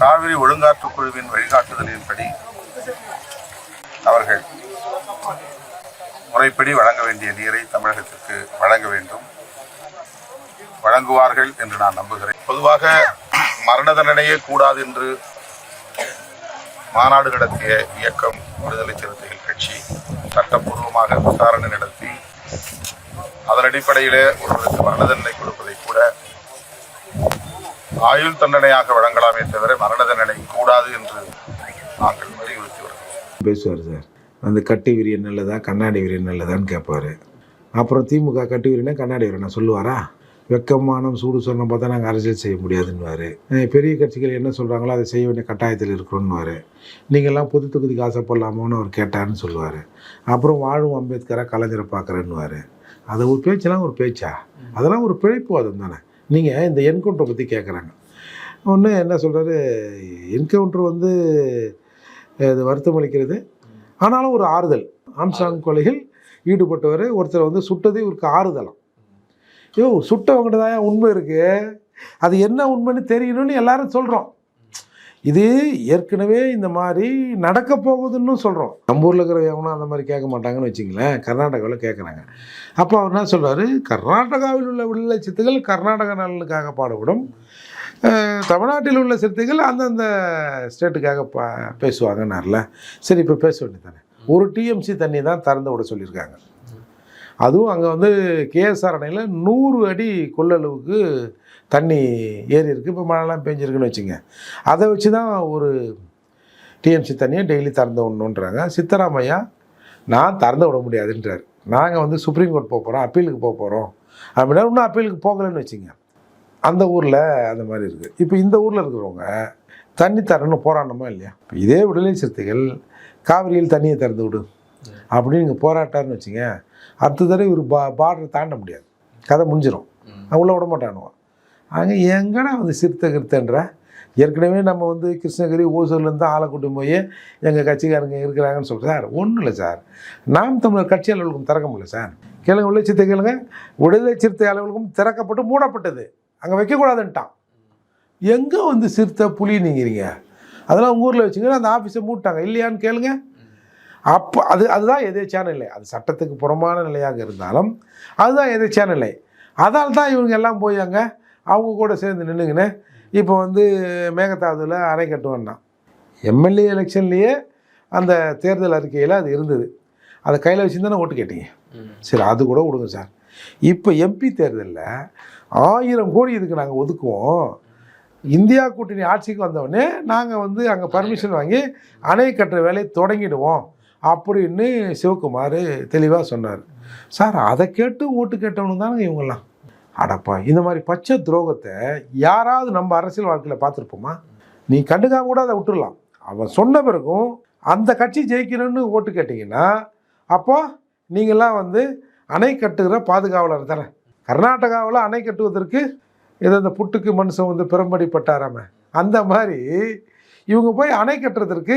காவிரி ஒழுங்காற்று குழுவின் வழிகாட்டுதலின்படி அவர்கள் முறைப்படி வழங்க வேண்டிய நீரை தமிழகத்திற்கு வழங்க வேண்டும். வழங்குவார்கள் என்று நான் நம்புகிறேன். பொதுவாக மரண தண்டனையே கூடாது என்று மாநாடு நடத்திய இயக்கம் விடுதலை சிறுத்தைகள் கட்சி சட்டப்பூர்வமாக விசாரணை நடத்தி அதன் அடிப்படையில் ஒருவருக்கு மரண தண்டனை ஆயுள் தண்டனையாக வழங்கலாமே தவிர மரண தண்டனை கூடாது என்று நாங்கள் வலியுறுத்தி வருகிறோம். பேசுவார் சார். அந்த கட்டி விரியன் நல்லதா கண்ணாடி விரியன் நல்லதான்னு கேட்பாரு. அப்புறம் திமுக கட்டி விரியனா கண்ணாடி விரியனா சொல்லுவாரா? வெக்கமானம் சூடு சொன்ன பார்த்தா நாங்கள் அரசியல் செய்ய முடியாதுன்னுவார். பெரிய கட்சிகள் என்ன சொல்கிறாங்களோ அதை செய்ய வேண்டிய கட்டாயத்தில் இருக்கிறோன்னுவார் நீங்கள்லாம் பொது தொகுதிக்கு ஆசைப்படலாமோன்னு அவர் கேட்டார்னு சொல்லுவார். அப்புறம் வாழும் அம்பேத்கராக கலைஞரை பார்க்குறேன்னுவார். அது ஒரு பேச்செல்லாம் ஒரு பேச்சா? அதெல்லாம் ஒரு பிழைப்புவாதம் தானே நீங்கள் இந்த என்கவுண்டரை பற்றி கேட்குறாங்க ஒன்று என்ன சொல்கிறாரு என்கவுண்டர் வந்து இது வருத்தம் அளிக்கிறது. ஆனாலும் ஒரு ஆறுதல். ஆம்சாங் கொலைகள் ஈடுபட்டவர் ஒருத்தர் வந்து சுட்டது இவருக்கு ஆறுதலாம். ஐயோ சுட்டவங்கள்ட்ட தான் உண்மை இருக்குது அது என்ன உண்மைன்னு தெரியணும்னு எல்லாரும் சொல்கிறோம் இது ஏற்கனவே இந்த மாதிரி நடக்க போகுதுன்னு சொல்கிறோம் நம்ம ஊரில் இருக்கிற எவனும் அந்த மாதிரி கேட்க மாட்டாங்கன்னு வச்சுங்களேன் கர்நாடகாவில் கேட்குறாங்க அப்போ அவர் என்ன சொல்வார் கர்நாடகாவில் உள்ள உள்ள சித்துகள் கர்நாடக நலனுக்காக பாடுபடும். தமிழ்நாட்டில் உள்ள சிறுத்தைகள் அந்தந்த ஸ்டேட்டுக்காக பா பேசுவாங்கன்னார்ல. சரி இப்போ பேச வேண்டியதானே ஒரு டிஎம்சி தண்ணி தான் திறந்து விட சொல்லியிருக்காங்க. அதுவும் அங்கே வந்து கேஎஸ்ஆர் அணையில் நூறு அடி கொள்ளளவுக்கு தண்ணி ஏறி இருக்குது இப்போ மழைலாம் பெஞ்சிருக்குன்னு வச்சுங்க. அதை வச்சு தான் ஒரு டிஎம்சி தண்ணியை டெய்லி திறந்து விடணுன்றாங்க. சித்தராமையா நான் திறந்து விட முடியாதுன்றார். நாங்கள் வந்து சுப்ரீம் கோர்ட் போக போகிறோம் அப்பீலுக்கு போக போகிறோம் அப்படின்னா இன்னும் அப்பீலுக்கு போகலைன்னு வச்சுங்க. அந்த ஊரில் அந்த மாதிரி இருக்குது இப்போ இந்த ஊரில் இருக்கிறவங்க தண்ணி தரணும் போராடணுமா இல்லையா? இப்போ இதே விடுதலை சிறுத்தைகள் காவிரியில் தண்ணியை திறந்து விடு. அப்படின்னு நீங்கள் போராட்டாருன்னு வச்சுங்க அடுத்த தடவை ஒரு பா பார்டரை தாண்ட முடியாது. கதை முடிஞ்சிடும் உள்ள விட மாட்டானுவான் அங்கே எங்கடா வந்து சிறுத்தை கிருத்தன்ற? ஏற்கனவே நம்ம வந்து கிருஷ்ணகிரி ஓசூர்லேருந்து ஆளை கூட்டி போய் எங்கள் கட்சிக்காரங்க இருக்கிறாங்கன்னு சொல்கிறேன் சார் ஒன்றும் இல்லை சார். நாம் தமிழர் கட்சி அலுவலகம் திறக்க முடியல சார். கேளுங்க விடுதலை சிறுத்தை கேளுங்க. விடுதலை சிறுத்தை அலுவலகம் திறக்கப்பட்டு மூடப்பட்டது. அங்கே வைக்கக்கூடாதுன்ட்டான். எங்கே வந்து சிறுத்தை புலி நீங்கிறீங்க? அதெல்லாம் உங்கள் ஊரில் வச்சுங்கன்னா அந்த ஆஃபீஸை மூட்டாங்க. இல்லையான்னு கேளுங்க. அப்போ அது அதுதான் எதேச்சான நிலை. அது சட்டத்துக்கு புறமான நிலையாக இருந்தாலும் அதுதான் எதேச்சான நிலை. அதால் தான் இவங்க எல்லாம் போய் அங்கே அவங்க கூட சேர்ந்து நின்றுங்கன்னு இப்போ வந்து மேகதாதுவில் அணை கட்டுவான்னா. எம்எல்ஏ எலெக்ஷன்லேயே அந்த தேர்தல் அறிக்கையில் அது இருந்தது. அதை கையில் வச்சு தானே ஓட்டு கேட்டீங்க. சரி அது கூட விடுங்க சார். இப்போ எம்பி தேர்தலில் ஆயிரம் கோடி இதுக்கு நாங்கள் ஒதுக்குவோம். இந்தியா கூட்டணி ஆட்சிக்கு வந்தவுடனே நாங்கள் வந்து அங்கே பர்மிஷன் வாங்கி அணை கட்டுற வேலையை தொடங்கிடுவோம். அப்படின்னு சிவகுமார் தெளிவாக சொன்னார். சார் அதை கேட்டு ஓட்டு கேட்டவனு தானே இவங்கெல்லாம். அடப்பா இந்த மாதிரி பச்சை துரோகத்தை யாராவது நம்ம அரசியல் வாழ்க்கையில் பார்த்துருப்போமா? நீ கண்டுக்காம கூட அதை விட்டுடலாம் அவன் சொன்ன பிறகும் அந்த கட்சி ஜெயிக்கணும்னு ஓட்டு கேட்டிங்கன்னா அப்போ நீங்களாம் வந்து அணை கட்டுகிற பாதுகாவலர் தானே? கர்நாடகாவில் அணை கட்டுவதற்கு ஏதோ இந்த புட்டுக்கு மனுஷன் வந்து பிரம்படிப்பட்டாராம. அந்த மாதிரி இவங்க போய் அணை கட்டுறதற்கு